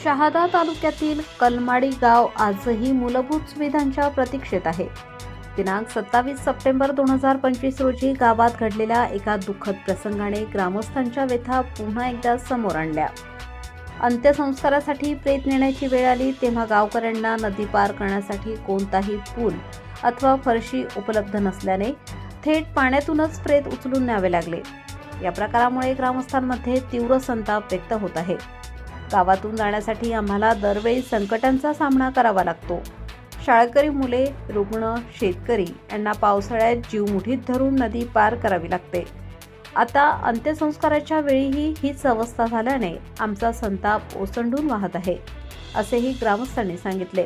शहादा तालुक्यातील कलमाडी गाव आजही मूलभूत सुविधांच्या प्रतीक्षेत आहे. दिनांक सत्तावीस सप्टेंबर दोन हजार पंचवीस रोजी गावात घडलेल्या एका दुःखद प्रसंगाने ग्रामस्थांच्या व्यथा पुन्हा एकदा समोर आणल्या. अंत्यसंस्कारासाठी प्रेत नेण्याची वेळ आली तेव्हा गावकऱ्यांना नदी पार करण्यासाठी कोणताही पूल अथवा फरशी उपलब्ध नसल्याने थेट पाण्यातूनच प्रेत उचलून न्यावे लागले. या प्रकारामुळे ग्रामस्थांमध्ये तीव्र संताप व्यक्त होत आहे. गावातून जाण्यासाठी आम्हाला दरवेळी संकटांचा सामना करावा लागतो. शाळकरी मुले रुग्ण शेतकरी यांना पावसाळ्यात जीव मुठीत धरून नदी पार करावी लागते. आता अंत्यसंस्काराच्या वेळीही हीच अवस्था झाल्याने आमचा संताप ओसंडून वाहत आहे असेही ग्रामस्थांनी सांगितले.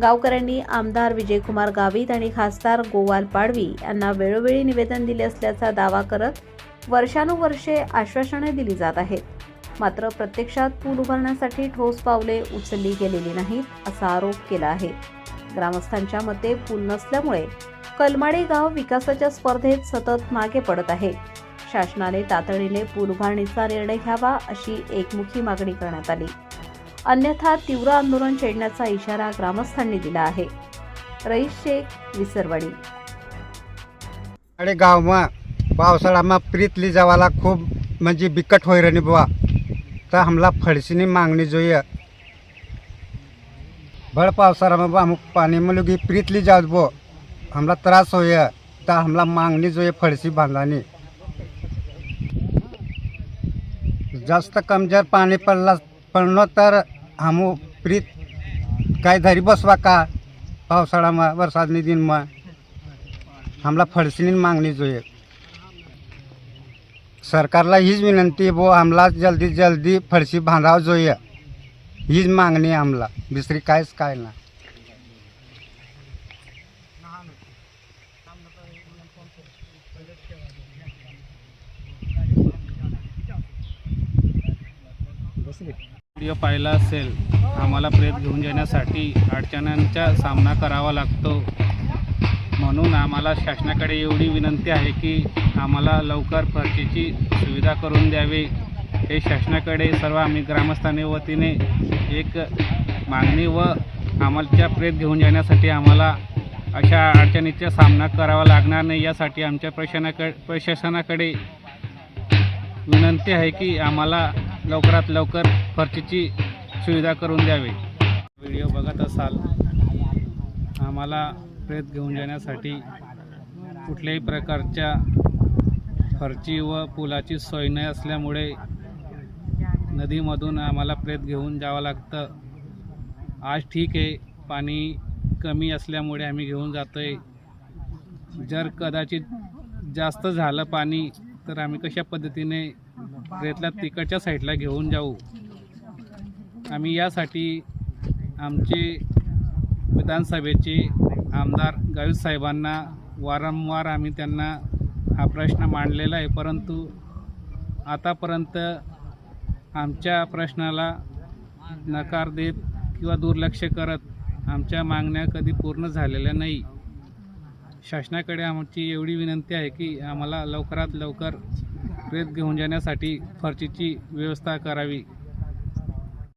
गावकऱ्यांनी आमदार विजयकुमार गावित आणि खासदार गोवाल पाडवी यांना वेळोवेळी निवेदन दिले असल्याचा दावा करत वर्षानुवर्षे आश्वासने दिली जात आहेत. मात्र प्रत्यक्षात पूल उभारण्यासाठी ठोस पावले उचलली गेलेली नाहीत असा आरोप केला आहे. ग्रामस्थांच्या मते पूल नसल्यामुळे कलमाडे गाव विकासाच्या स्पर्धेत सतत मागे पडत आहे. शासनाने तातडीने पूल उभारणीचा निर्णय घ्यावा अशी एकमुखी मागणी करण्यात आली. अन्यथा तीव्र आंदोलन छेडण्याचा इशारा ग्रामस्थांनी दिला आहे. रईस शेख विसरवाडी. अरे गावमा पावसाळामा प्रीतली जावाला खूप म्हणजे बिकट होईरणी बुवा तर हमला फडशीनी मागणी जो भर पावसाळा अमुक पाणी मुलगी प्रीतली जाऊ बो हमला त्रास होय तर हमला मागणी जो फडशी बांधानी. जास्त कमजोर पाणी पडला पडलो तर हमो प्रीत काय धरी बसवा का? पावसाळा वर्षाजनी दिन मग हमला फडशीनी मागणी जो सरकारला हीच विनंती बो आम्हाला जल्दी जल्दी फरशी बांधावं जोय. हीच मागणी आम्हाला. दुसरी कायच काय ना व्हिडिओ पाहिला असेल आम्हाला प्रेत घेऊन जाण्यासाठी अडचणांचा सामना करावा लागतो. म्हणून आम्हाला शासनाकडे एवढी विनंती आहे की आम्हाला लवकर फरशीची सुविधा करून द्यावी. हे शासनाकडे सर्व आम्ही ग्रामस्थांनी वतीने एक मागणी व आम्हाच्या प्रेत घेऊन जाण्यासाठी आम्हाला अशा अडचणीचा सामना करावा लागणार नाही यासाठी आमच्या प्रशासनाकडे प्रशासनाकडे विनंती आहे की आम्हाला लवकरात लवकर फरशीची सुविधा करून द्यावी. व्हिडिओ बघत असाल आम्हाला प्रेत घेऊन जाण्यासाठी कुठल्याही प्रकारच्या फरची व पुलाची सोय नाही असल्यामुळे नदीमधून आम्हाला प्रेत घेऊन जावं लागतं. आज ठीक आहे पाणी कमी असल्यामुळे आम्ही घेऊन जातो आहे जर कदाचित जास्त झालं पाणी तर आम्ही कशा पद्धतीने प्रेतला तिकडच्या साईडला घेऊन जाऊ? आम्ही यासाठी आमचे विधानसभेचे आमदार गावित साहेबांना वारंवार आम्ही त्यांना हा प्रश्न मांडलेला आहे परंतु आतापर्यंत आमच्या प्रश्नाला नकार देत किंवा दुर्लक्ष करत आमच्या मागण्या कधी पूर्ण झालेल्या नाही. शासनाकडे आमची एवढी विनंती आहे की आम्हाला लवकरात लवकर रेत घेऊन जाण्यासाठी फरशीची व्यवस्था करावी.